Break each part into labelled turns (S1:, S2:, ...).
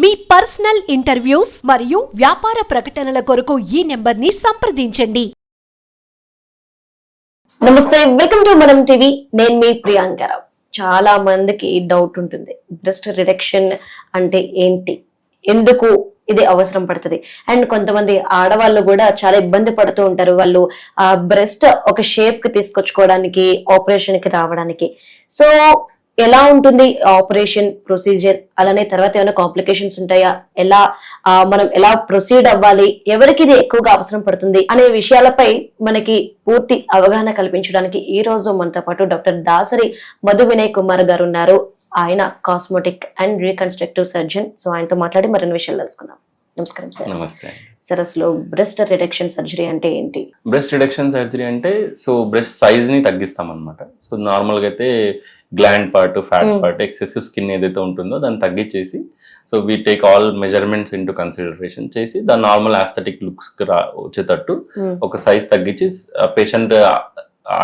S1: మీ personal interviews మరియు వ్యాపార ప్రకటనల కొరకు ఈ నెంబర్ని సంప్రదించండి.
S2: నమస్తే వెల్కమ్ టు మనం టీవీ. నేను మీ ప్రియాంకరావు చాలా మందికి డౌట్ ఉంటుంది. బ్రెస్ట్ రిడక్షన్ అంటే ఏంటి? ఎందుకు ఇది అవసరం పడుతుంది? అండ్ కొంతమంది ఆడవాళ్ళు కూడా చాలా ఇబ్బంది పడుతూ ఉంటారు. వాళ్ళు ఆ బ్రెస్ట్ ఒక షేప్కి తీసుకొచ్చుకోవడానికి ఆపరేషన్కి రావడానికి. సో ఎలా ఉంటుంది ఆపరేషన్ ప్రొసీజర్ అలానే తర్వాత ఏమైనా కాంప్లికేషన్స్ ఉంటాయా? ఎలా మనం ఎలా ప్రొసీడ్ అవ్వాలి? ఎవరికి ఇది ఎక్కువగా అవసరం పడుతుంది? అనే విషయాలపై మనకి పూర్తి అవగాహన కల్పించడానికి ఈ రోజు మనతో పాటు డాక్టర్ దాసరి మధు వినయ్ కుమార్ గారు ఉన్నారు. ఆయన cosmetic and reconstructive surgeon so ఆయనతో మాట్లాడి మరిన్ని విషయాలు తెలుసుకుందాం. నమస్కారం సార్.
S3: నమస్తే.
S2: సార్ అసలు బ్రెస్ట్ రిడక్షన్ సర్జరీ అంటే ఏంటి?
S3: బ్రెస్ట్ రిడక్షన్ సర్జరీ అంటే సో బ్రెస్ట్ సైజ్ని తగ్గిస్తాం అనమాట సో నార్మల్గా అయితే gland part fat. Part excessive skin ఏదైతే ఉంటుందో దాన్ని తగ్గించేసి so we take all measurements into consideration చేసి దాని నార్మల్ ఆస్థెటిక్ లుక్స్ రా వచ్చేటట్టు. ఒక సైజ్ తగ్గించి పేషెంట్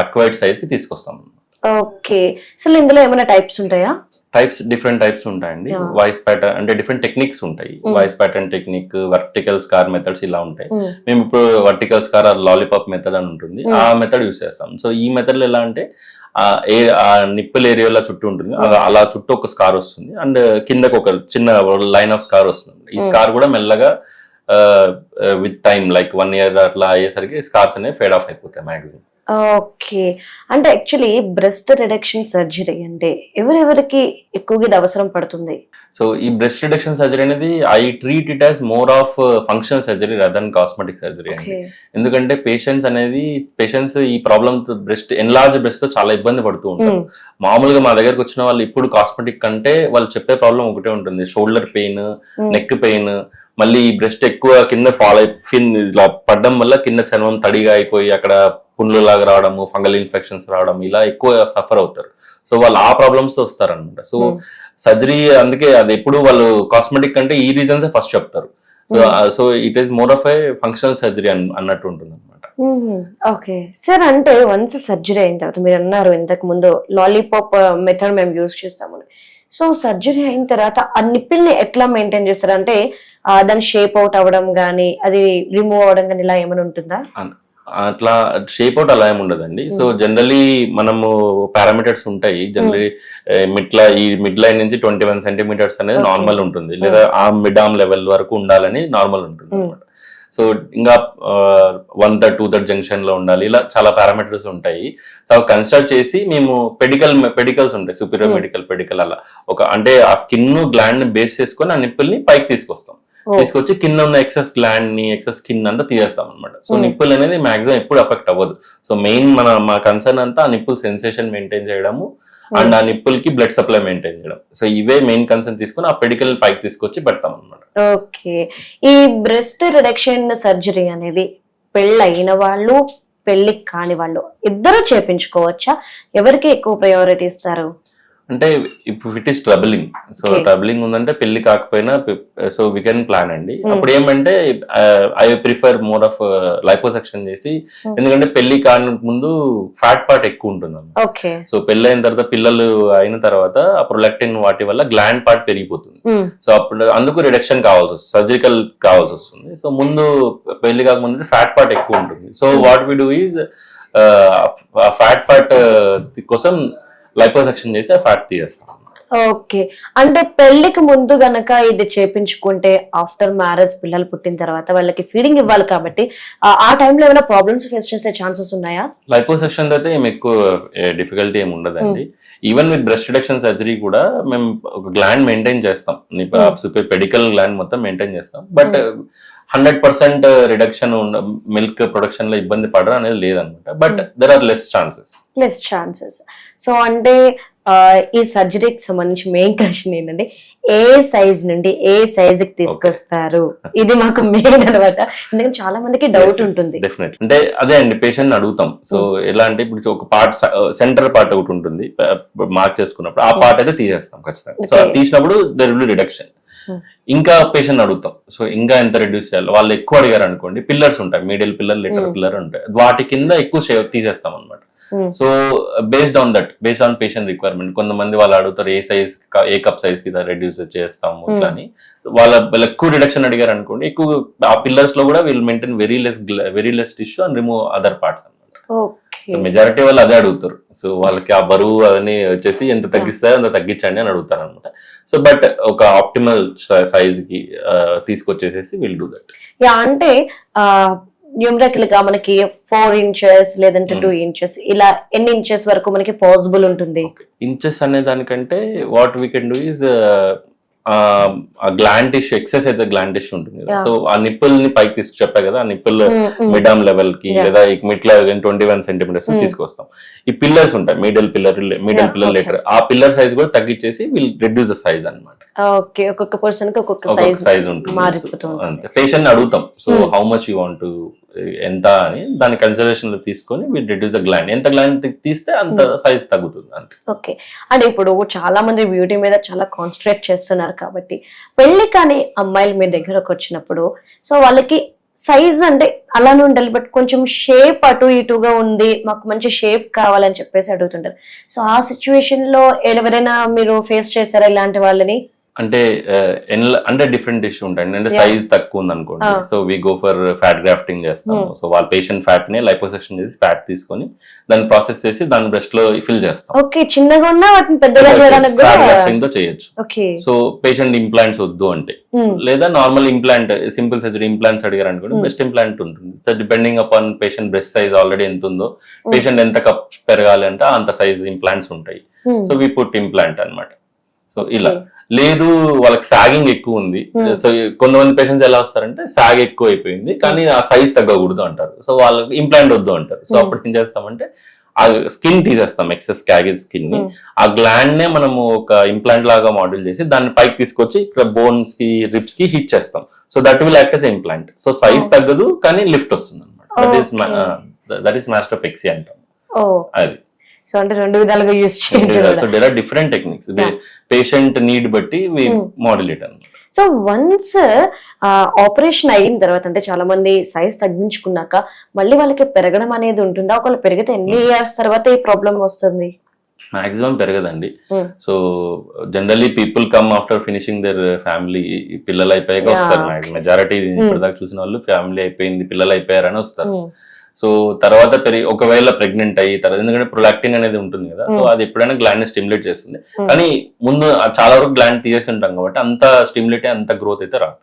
S3: అక్వైర్డ్ సైజ్కి తీసుకొస్తాం
S2: ఓకే. అసలు ఇందులో ఏమైనా టైప్స్ ఉంటాయా?
S3: టైప్స్ డిఫరెంట్ టైప్స్ ఉంటాయండి. వాయిస్ ప్యాటర్న్ అంటే డిఫరెంట్ టెక్నిక్స్ ఉంటాయి. Wise pattern technique vertical scar methods ఇలా ఉంటాయి
S2: Hmm.
S3: మేము ఇప్పుడు వర్టికల్ స్కార్ లాలీపాప్ మెథడ్ అని ఉంటుంది
S2: Hmm.
S3: ఆ మెథడ్ యూస్ చేస్తాం సో ఈ మెథడ్లో ఎలా అంటే ఆ ఏ ఆ నిప్పుల్ ఏరియాలో చుట్టూ ఉంటుంది అలా- అలా చుట్టూ ఒక స్కార్ వస్తుంది అండ్ కిందకు ఒక చిన్న లైన్ ఆఫ్ స్కార్ వస్తుంది ఈ. స్కార్ కూడా మెల్లగా with time like one year అట్లా అయ్యేసరికి స్కార్స్ అనేవి ఫేడ్ ఆఫ్ అయిపోతాయి మాక్సిమం
S2: ఓకే. అంటే యాక్చువల్లీ బ్రెస్ట్ రిడక్షన్ సర్జరీ అంటే ఎవరెవరికి ఎక్కువగా ఇది అవసరం పడుతుంది?
S3: సో ఈ బ్రెస్ట్ రిడక్షన్ సర్జరీ అనేది I treat it as more of functional surgery rather cosmetic surgery అండి. ఎందుకంటే పేషెంట్స్ అనేది పేషెంట్స్ ఈ ప్రాబ్లమ్ బ్రెస్ట్ ఎన్లార్జ్ బ్రెస్ట్తో చాలా ఇబ్బంది పడుతూ ఉంటారు. మామూలుగా మా దగ్గరకు వచ్చిన వాళ్ళు ఇప్పుడు కాస్మెటిక్ కంటే వాళ్ళు చెప్పే ప్రాబ్లం ఒకటే ఉంటుంది. షోల్డర్ పెయిన్ నెక్ పెయిన్ మళ్ళీ ఈ బ్రెస్ట్ ఎక్కువ కింద ఫాల్ ఇలా పడ్డం వల్ల కింద చర్మం తడిగా అయిపోయి అక్కడ పుండ్లు లాగా రావడము ఫంగల్ ఇన్ఫెక్షన్స్ రావడం ఇలా ఎక్కువ సఫర్ అవుతారు. సో వాళ్ళు ఆ ప్రాబ్లమ్స్ వస్తారనమాట సో
S2: Hmm.
S3: సర్జరీ అందుకే అది ఎప్పుడు వాళ్ళు కాస్మెటిక్ అంటే ఈ రీజన్స్ ఫస్ట్ చెప్తారు. So so it is more of a functional surgery అన్నట్టు ఉంటుంది అనమాట
S2: ఓకే సార్ అంటే వన్స్ సర్జరీ అయిన తర్వాత మీరు అన్నారు ఇంతకు ముందు లాలీపాప్ మెథడ్ మేము యూజ్ చేస్తామని సో సర్జరీ అయిన తర్వాత ఆ నిప్పిల్ని ఎట్లా మెయింటైన్ చేస్తారు? అంటే దాని షేప్ అవుట్ అవ్వడం కానీ అది రిమూవ్ అవ్వడం కానీ ఇలా ఏమైనా ఉంటుందా?
S3: అట్లా షేప్ అవుట్ అలా ఏమి ఉండదండి. సో జనరలీ మనము పారామీటర్స్ ఉంటాయి. జనరలీ మిడ్ ఈ మిడ్ లైన్ నుంచి ట్వంటీ వన్ సెంటీమీటర్స్ అనేది. నార్మల్ ఉంటుంది. లేదా ఆ మిడ్ ఆమ్ లెవెల్ వరకు ఉండాలని నార్మల్ ఉంటుంది
S2: Hmm.
S3: అనమాట సో ఇంకా వన్ థర్డ్ టూ థర్డ్ జంక్షన్లో ఉండాలి. ఇలా చాలా పారామీటర్స్ ఉంటాయి. సో అవి కన్స్ట్రక్ట్ చేసి మేము పెడికల్ పెడికల్స్ ఉంటాయి. Superior
S2: Hmm.
S3: మెడికల్ పెడికల్ అలా. ఒక అంటే ఆ స్కిన్ గ్లాండ్ బేస్ చేసుకొని ఆ నిప్పుల్ని పైకి తీసుకొస్తాం. తీసుకొచ్చి కింద ఉన్న ఎక్సెస్ గ్లాండ్ని ఎక్సెస్ స్కిన్ అంతా తీసేస్తాం అనమాట సో. నిప్పుల్ అనేది మాక్సిమం ఎప్పుడు అఫెక్ట్ అవ్వదు. సో మెయిన్ మన మా కన్సర్న్ అంతా ఆ నిప్పుల్ సెన్సేషన్ మెయింటైన్ చేయడము అండ్ ఆ నిప్పుల్కి బ్లడ్ సప్లై మెయింటైన్ చేయడం. సో ఇవే మెయిన్ కన్సర్న్ తీసుకొని ఆ పెడికల్ పైకి తీసుకొచ్చి పెడతాం అనమాట
S2: ఓకే. ఈ బ్రెస్ట్ రిడక్షన్ సర్జరీ అనేది పెళ్ళైన వాళ్ళు పెళ్ళి కాని వాళ్ళు ఇద్దరు చేపించుకోవచ్చా? ఎవరికి ఎక్కువ ప్రయారిటీ ఇస్తారు?
S3: అంటే ఇప్పుడు it is troubling so. Troubling ఉందంటే పెళ్ళి కాకపోయినా సో వి కెన్ ప్లాన్ అండి.
S2: Hmm.
S3: అప్పుడు ఏమంటే I prefer more of liposuction చేసి
S2: Hmm.
S3: ఎందుకంటే పెళ్ళి కాని ముందు ఫ్యాట్ పార్ట్ ఎక్కువ ఉంటుంది సో పెళ్ళైన తర్వాత పిల్లలు అయిన తర్వాత ఆ ప్రొలాక్టిన్ వాటి వల్ల గ్లాండ్ పార్ట్ పెరిగిపోతుంది. సో అప్పుడు అందుకు రిడక్షన్ కావాల్సి వస్తుంది సర్జికల్ కావాల్సి వస్తుంది. సో ముందు పెళ్ళి కాకముందు ఫ్యాట్ పార్ట్ ఎక్కువ ఉంటుంది. So what we do is fat part కోసం లైపోసెక్షన్ చేసి ఫ్యాట్ తీసేస్తాం.
S2: ఓకే. అంటే పెళ్ళికి ముందు గనక ఇది చేపించుకుంటే ఆఫ్టర్ మ్యారేజ్ పిల్లలు పుట్టిన తర్వాత వాళ్ళకి ఫీడింగ్ ఇవ్వాలి కాబట్టి ఆ- టైంలో ఏమైనా ప్రాబ్లమ్స్ ఫేస్ చేసే ఛాన్సెస్ ఉన్నాయా?
S3: లైపోసెక్షన్ అయితే ఏం ఎక్కువ డిఫికల్టీ ఏమి ఉండదండి. Even with breast reduction surgery కూడా మేము ఒక గ్లాండ్ మెయింటైన్ చేస్తాం. పెడికల్ గ్లాండ్ మొత్తం మెయింటైన్ చేస్తాం. But hundred percent reduction milk ప్రొడక్షన్లో ఇబ్బంది పడడం అనేది లేదనమాట. But there are less chances
S2: less chances so అంటే ఈ సర్జరీకి సంబంధించి మెయిన్ క్వశ్చన్ ఏంటంటే ఏ సైజ్ నుండి ఏ సైజ్కి తీసుకొస్తారు? ఇది మాకు మెయిన్ అనమాట. ఎందుకంటే చాలా మందికి డౌట్ ఉంటుంది.
S3: డెఫినెట్ అంటే అదే అండి పేషెంట్ అడుగుతాం. సో ఎలా అంటే ఇప్పుడు ఒక పార్ట్ సెంటర్ పార్ట్ ఒకటి ఉంటుంది మార్క్ చేసుకున్నప్పుడు. ఆ పార్ట్ అయితే తీసేస్తాం ఖచ్చితంగా. సో తీసినప్పుడు దర్ విల్ రిడక్షన్
S2: Hmm.
S3: ఇంకా పేషెంట్ అడుగుతాం. సో ఇంకా ఎంత రెడ్యూస్ చేయాలి? వాళ్ళు ఎక్కువ అడిగారు అనుకోండి పిల్లర్స్ ఉంటాయి. Medial pillar lateral
S2: Hmm.
S3: Pillar ఉంటాయి. వాటి కింద ఎక్కువ షేవ్ తీసేస్తాం అనమాట
S2: Hmm.
S3: So based on that based on patient requirement కొంతమంది వాళ్ళు అడుగుతారు ఏ సైజ్ ఏ కప్ సైజ్కి రెడ్యూస్ చేస్తాము ఇట్లా అని. వాళ్ళ ఎక్కువ రిడక్షన్ అడిగారు అనుకోండి ఎక్కువ ఆ పిల్లర్స్లో కూడా వీళ్ళు maintain very less very less tissue and remove other parts అనమాట సో మెజారిటీ వాళ్ళు అదే అడుగుతారు. సో వాళ్ళకి ఆ బరువు అదని వచ్చేసి ఎంత తగ్గిస్తారో అంత తగ్గించండి అని అడుగుతారు అనమాట సో బట్ ఒక ఆప్టిమల్ సైజ్కి తీసుకొచ్చేసేసి విల్ డూ దట్
S2: యా అంటే న్యూమరికల్గా మనకి ఫోర్ ఇంచెస్ లేదంటే
S3: Hmm.
S2: టూ ఇంచెస్ ఇలా ఎన్ని ఇంచెస్ వరకు మనకి పాసిబుల్ ఉంటుంది?
S3: ఇంచెస్ అనే దానికంటే what we can do is gland tissue excess అయితే గ్లాండ్ టిష్యూ ఉంటుంది కదా. సో ఆ నిప్పుల్ని పైకి తీసుకు చెప్పా కదా ఆ నిప్పుల్
S2: Hmm, hmm.
S3: మిడామ్
S2: లెవెల్కి.
S3: లేదా మిట్ల ట్వంటీ వన్ సెంటీమీటర్స్
S2: Hmm.
S3: తీసుకొస్తాం ఈ పిల్లర్స్ ఉంటాయి middle pillar middle pillar. Lateral ఆ పిల్లర్ సైజ్ కూడా తగ్గించేసి విల్ రిడ్యూస్ ద సైజ్ అన్నమాట
S2: ఓకే ఒక్కొక్క పర్సన్కి ఒక్కొక్క సైజ్
S3: ఉంటుంది అంతే పేషెంట్ అడుగుతాం so. How much you want ఎంత అని దాని కన్సిడరేషన్లో తీసుకొని విల్ రిడ్యూస్ ద గ్లాండ్ ఎంత గ్లాండ్ తీస్తే అంత
S2: Hmm.
S3: సైజ్ తగ్గుతుంది అంతే.
S2: ఓకే అంటే ఇప్పుడు చాలా మంది బ్యూటీ మీద చాలా కాన్సన్ట్రేట్ చేస్తున్నారు కాబట్టి పెళ్ళి కానీ అమ్మాయిలు మీ దగ్గరకు వచ్చినప్పుడు సో వాళ్ళకి సైజ్ అంటే అలానే ఉండాలి బట్ కొంచెం షేప్ అటు ఇటుగా ఉంది మాకు మంచి షేప్ కావాలని చెప్పేసి అడుగుతుంటారు. సో ఆ సిచ్యువేషన్లో ఎవరైనా మీరు ఫేస్ చేశారా ఇలాంటి వాళ్ళని?
S3: అంటే అంటే డిఫరెంట్ ఇష్యూ ఉంటాయి. అంటే. సైజ్ తక్కువ ఉంది అనుకోండి. So we go for fat grafting చేస్తాము.
S2: Hmm.
S3: సో వాళ్ళ పేషెంట్ ఫ్యాట్ని లైపోసెక్షన్ చేసి ఫ్యాట్ తీసుకొని దాన్ని ప్రాసెస్ చేసి దాని బ్రెస్ట్లో ఫిల్ చేస్తాం.
S2: ఓకే చిన్నగా ఉన్నా వాటిని పెద్దగా చేయడానికి
S3: ఫ్యాట్ గ్రాఫ్టింగ్తో చేయొచ్చు. సో పేషెంట్ ఇంప్లాంట్స్ వద్దు అంటే.
S2: ఉమ్,
S3: లేదా normal implant simple surgery implants అడిగారు అనుకోండి
S2: Hmm.
S3: బెస్ట్ ఇంప్లాంట్ ఉంటుంది. So depending upon patient breast size already ఎంత ఉందో
S2: Hmm.
S3: పేషెంట్ ఎంత కప్ పెరగాలి అంటే అంత సైజ్ ఇంప్లాంట్స్ ఉంటాయి. సో వి పుట్ ఇంప్లాంట్ అన్నమాట. సో ఇలా. లేదు వాళ్ళకి సాగింగ్ ఎక్కువ ఉంది. సో కొంతమంది పేషెంట్స్ ఎలా వస్తారంటే సాగ్ ఎక్కువ అయిపోయింది కానీ ఆ సైజ్ తగ్గకూడదు అంటారు సో వాళ్ళకి ఇంప్లాంట్ వద్దు అంటారు సో. అప్పుడు ఏం చేస్తామంటే ఆ స్కిన్ తీసేస్తాం ఎక్సెస్ క్యాగేజ్
S2: స్కిన్ని.
S3: ఆ గ్లాండ్ నే మనము ఒక ఇంప్లాంట్ లాగా మోడల్ చేసి దాన్ని పైకి తీసుకొచ్చి ఇక్కడ బోన్స్కి రిప్స్కి హిట్ చేస్తాం so that will act as implant so size. తగ్గదు కానీ లిఫ్ట్ వస్తుంది అనమాట that is. That is mastopexy అంటాం అది
S2: సో అంటే రెండు విధాలుగా
S3: డిఫరెంట్ టెక్నిక్స్. పేషెంట్ నీడ్ బట్టి
S2: Hmm.
S3: మోడలేట్
S2: సో వన్స్ ఆపరేషన్ అయిన తర్వాత అంటే చాలా మంది సైజ్ తగ్గించుకున్నాక మళ్ళీ వాళ్ళకి పెరగడం అనేది ఉంటుందా? ఒకవేళ పెరిగితే ఎన్ని ఇయర్స్ తర్వాత ఈ ప్రాబ్లం వస్తుంది?
S3: మాక్సిమం పెరగదండి.
S2: Hmm.
S3: So generally people come after finishing their family పిల్లలు అయిపోయాక వస్తారు. మెజారిటీ ఇప్పటిదాకా చూసిన వాళ్ళు ఫ్యామిలీ అయిపోయింది పిల్లలు అయిపోయారని వస్తారు.
S2: Hmm.
S3: సో తర్వాత పెరిగి ఒకవేళ ప్రెగ్నెంట్ అయ్యి తర్వాత ఎందుకంటే ప్రొలాక్టిన్ అనేది ఉంటుంది కదా సో
S2: Hmm.
S3: అది ఎప్పుడైనా గ్లాండ్ స్టిమ్యులేట్ చేస్తుంది.
S2: Hmm.
S3: కానీ ముందు చాలా వరకు గ్లాండ్ తీసేసి ఉంటాం కాబట్టి అంత స్టిమ్యులేట్ అంత గ్రోత్ అయితే రాదు.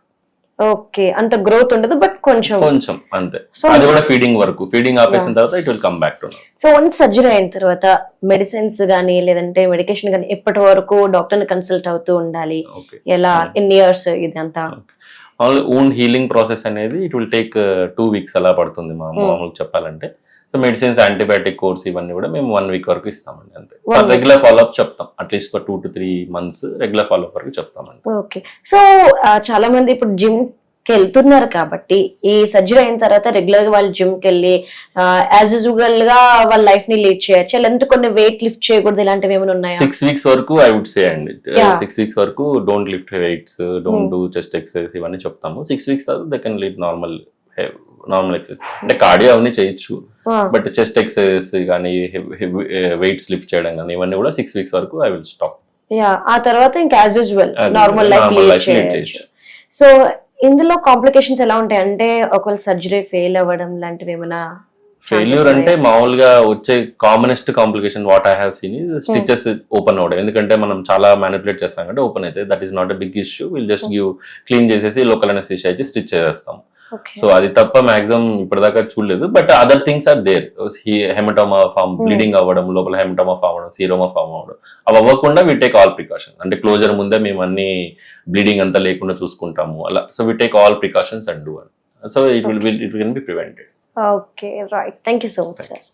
S2: ఓకే అంత గ్రోత్ ఉండదు బట్ కొంచెం.
S3: కొంచెం అంతే.
S2: సో
S3: అది కూడా ఫీడింగ్ వరకు ఫీడింగ్ ఆపేసిన తర్వాత it will come back to
S2: so once surgery అయిన తర్వాత మెడిసిన్స్ కానీ లేదంటే మెడికేషన్ కానీ ఎప్పటి వరకు డాక్టర్ని కన్సల్ట్ అవుతూ ఉండాలి? ఎలా? ఎన్ని ఇయర్స్ ఇదంతా.
S3: ఓన్ హీలింగ్ ప్రాసెస్ అనేది it will take two weeks అలా పడుతుంది మా
S2: Hmm.
S3: మామూలు చెప్పాలంటే. సో మెడిసిన్స్ యాంటీబయాటిక్ కోర్స్ ఇవన్నీ కూడా మేము వన్ వీక్ వరకు ఇస్తామండి అంతే. రెగ్యులర్ ఫాలోఅప్ చెప్తాం. అట్లీస్ట్ ఒక two to three months regular follow up వరకు చెప్తామండి
S2: ఓకే సో చాలా మంది ఇప్పుడు జిమ్ కి వెళ్తున్నారు కాబట్టి ఈ సర్జరీ అయిన తర్వాత రెగ్యులర్గా వాళ్ళు జిమ్కి వెళ్ళి యాజ్ యూజువల్గా వాళ్ళ లైఫ్ని లీడ్ చేయొచ్చు? లేదంటే కొన్ని వెయిట్ లిఫ్ట్ చేయకూడదు ఇలాంటివి ఏమైనా ఉన్నాయా?
S3: సిక్స్ వీక్స్ వరకు ఐ వుడ్ సే అండి. సిక్స్ వీక్స్ వరకు don't lift weights don't. Do chest exercise ఇవన్నీ చెప్తాము. సిక్స్ వీక్స్ తర్వాత they can lead normal normal exercise అంటే కార్డియో అవన్నీ చేయొచ్చు. బట్ చెస్ట్ ఎక్సర్సైజ్ కానీ వెయిట్స్ లిఫ్ట్ చేయడం కానీ ఇవన్నీ కూడా సిక్స్ వీక్స్ వరకు ఐ విల్ స్టాప్
S2: yeah. ఆ తర్వాత ఇంకా as usual normal life lead చేయొచ్చు. సో ఇందులో కాంప్లికేషన్స్ ఎలా ఉంటాయి? అంటే ఒకవేళ సర్జరీ ఫెయిల్ అవ్వడం లాంటివి ఏమైనా
S3: ఫెయిల్యూర్ అంటే మామూలుగా వచ్చే commonest complication what I have seen stitches open అవడం ఎందుకంటే మనం చాలా మ్యానిపులేట్ చేస్తాం అంటే ఓపెన్ అయితే. That is not a big issue will just give clean చేసేసి లోకల్ ఇచ్చి స్టిచ్ చేసేస్తాం. సో అది తప్ప మాక్సిమం ఇప్పటిదాకా చూడలేదు. But other things are there hematoma form. Bleeding అవ్వడం లోపల హెమటోమా ఫామ్ అవ్వడం సీరోమా ఫామ్ అవ్వడం. అవి అవ్వకుండా వి టేక్ ఆల్ ప్రికాషన్ అంటే క్లోజర్ ముందే మేము అన్ని బ్లీడింగ్ అంతా లేకుండా చూసుకుంటాము. అలా. So we take all precautions and do so it will it will be prevented
S2: okay right thank you so much sir